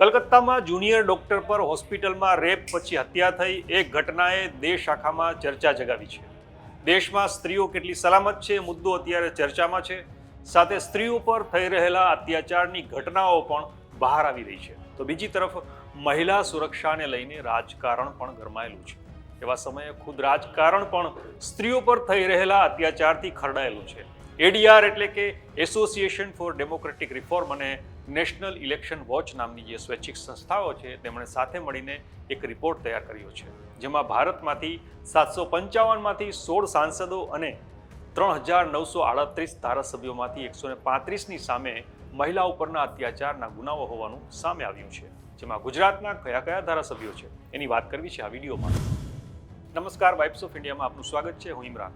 કલકત્તામાં junior doctor પર હોસ્પિટલમાં rape પછી હત્યા થઈ, એ ઘટનાએ દેશ આખામાં ચર્ચા જગાવી છે. દેશમાં સ્ત્રીઓ કેટલી સલામત છે મુદ્દો અત્યારે ચર્ચામાં છે. સાથે સ્ત્રીઓ પર થઈ રહેલા અત્યાચારની ઘટનાઓ પણ બહાર આવી રહી છે. તો બીજી તરફ, મહિલા સુરક્ષાને લઈને રાજકારણ પણ ગરમાયેલું છે. એવા સમયે ખુદ રાજકારણ પણ સ્ત્રીઓ પર થઈ રહેલા અત્યાચારથી ખરડાયેલું છે. એડીઆર એટલે કે એસોસિએશન ફોર ડેમોક્રેટિક રિફોર્મ અને નેશનલ ઇલેક્શન વોચ નામની જે સ્વૈચ્છિક સંસ્થાઓ છે, તેમણે સાથે મળીને એક રિપોર્ટ તૈયાર કર્યો છે, જેમાં ભારતમાંથી સાતસો પંચાવનમાંથી સોળ સાંસદો અને ત્રણ હજાર નવસો આડત્રીસ ધારાસભ્યોમાંથી એકસો ને પાંત્રીસની સામે મહિલા ઉપરના અત્યાચારના ગુનાઓ હોવાનું સામે આવ્યું છે, જેમાં ગુજરાતના કયા કયા ધારાસભ્યો છે એની વાત કરવી છે આ વિડીયોમાં. નમસ્કાર વાઇબ્સ ઓફ ઇન્ડિયામાં આપનું સ્વાગત છે, હું ઇમરાન.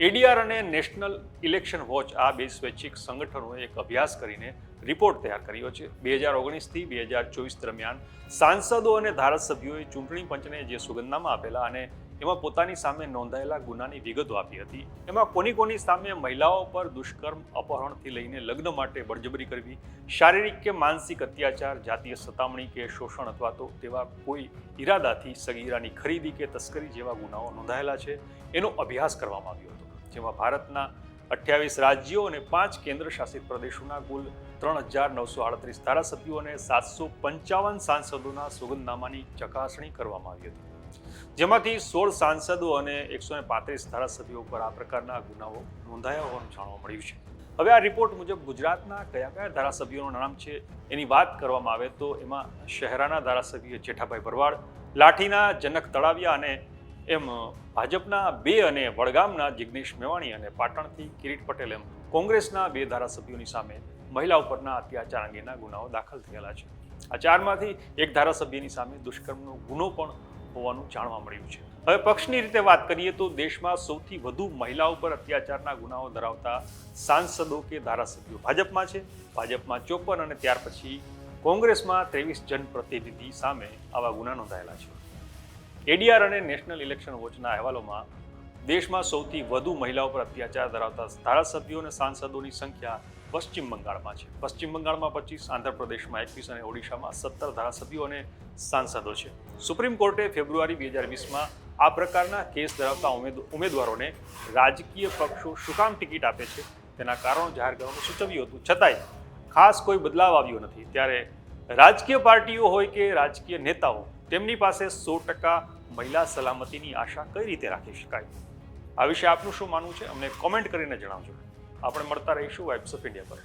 એડીઆર અને નેશનલ ઇલેક્શન વોચ આ બે સ્વૈચ્છિક સંગઠનોએ એક અભ્યાસ કરીને રિપોર્ટ તૈયાર કર્યો છે. બે હજાર ઓગણીસથી બે હજાર ચોવીસ દરમિયાન સાંસદો અને ધારાસભ્યોએ ચૂંટણી પંચને જે સુગંધનામા આપેલા અને એમાં પોતાની સામે નોંધાયેલા ગુનાની વિગતો આપી હતી. એમાં કોની કોની સામે મહિલાઓ પર દુષ્કર્મ, અપહરણથી લઈને લગ્ન માટે બળજબરી કરવી, શારીરિક કે માનસિક અત્યાચાર, જાતીય સતામણી કે શોષણ અથવા તો તેવા કોઈ ઈરાદાથી સગીરાની ખરીદી કે તસ્કરી જેવા ગુનાઓ નોંધાયેલા છે. એનો અભ્યાસ કરવામાં આવ્યો હતો, જેમાં ભારતના અઠ્યાવીસ રાજ્યો અને પાંચ કેન્દ્ર શાસિત પ્રદેશોના કુલ ત્રણ હજાર નવસો આડત્રીસ ધારાસભ્યો અને સાતસો પંચાવન સાંસદોના સુગંધનામાની ચકાસણી કરવામાં આવી હતી. જેમાંથી સોળ સાંસદો અને એકસો પાંત્રીસ ધારાસભ્યો પર આ પ્રકારના ગુનાઓ નોંધાયા હોવાનું જાણવા મળ્યું છે. હવે આ રિપોર્ટ મુજબ ગુજરાતના કયા કયા ધારાસભ્યોનું નામ છે એની વાત કરવામાં આવે તો એમાં શહેરાના ધારાસભ્ય જેઠાભાઈ ભરવાડ, લાઠીના જનક તળાવિયા અને એમ, ભાજપના બે અને વડગામના જિગ્નેશ મેવાણી અને પાટણથી કિરીટ પટેલ એમ કોંગ્રેસના બે ધારાસભ્યોની સામે મહિલા ઉપરના અત્યાચાર અંગેના ગુનાઓ દાખલ થયેલા છે. આ ચારમાંથી એક ધારાસભ્યની સામે દુષ્કર્મનો ગુનો પણ હોવાનું જાણવા મળ્યું છે. હવે પક્ષની રીતે વાત કરીએ તો દેશમાં સૌથી વધુ મહિલા ઉપર અત્યાચારના ગુનાઓ ધરાવતા સાંસદો કે ધારાસભ્યો ભાજપમાં છે. ભાજપમાં ચોપન અને ત્યાર પછી કોંગ્રેસમાં ત્રેવીસ જનપ્રતિનિધિ સામે આવા ગુના નોંધાયેલા છે. એડીઆર અને નેશનલ ઇલેક્શન વોચના અહેવાલોમાં દેશમાં સૌથી વધુ મહિલાઓ પર અત્યાચાર ધરાવતા ધારાસભ્યો અને સાંસદોની સંખ્યા પશ્ચિમ બંગાળમાં છે. પશ્ચિમ બંગાળમાં પચીસ, આંધ્રપ્રદેશમાં એકવીસ અને ઓડિશામાં સત્તર ધારાસભ્યો અને સાંસદો છે. સુપ્રીમ કોર્ટે ફેબ્રુઆરી બે હજાર વીસમાં આ પ્રકારના કેસ ધરાવતા ઉમેદવારોને રાજકીય પક્ષો શું કામ ટિકિટ આપે છે? તેના કારણો જાહેર કરવાનું સૂચવ્યું હતું. છતાંય ખાસ કોઈ બદલાવ આવ્યો નથી. ત્યારે રાજકીય પાર્ટીઓ હોય કે રાજકીય નેતાઓ તેમની પાસે સો ટકા મહિલા સલામતીની આશા કઈ રીતે રાખી શકાય? આ વિશે આપનું શું માનવું છે? અમને કોમેન્ટ કરીને જણાવજો. આપણે મળતા રહીશું વાઇબ્સ ઓફ ઇન્ડિયા પર.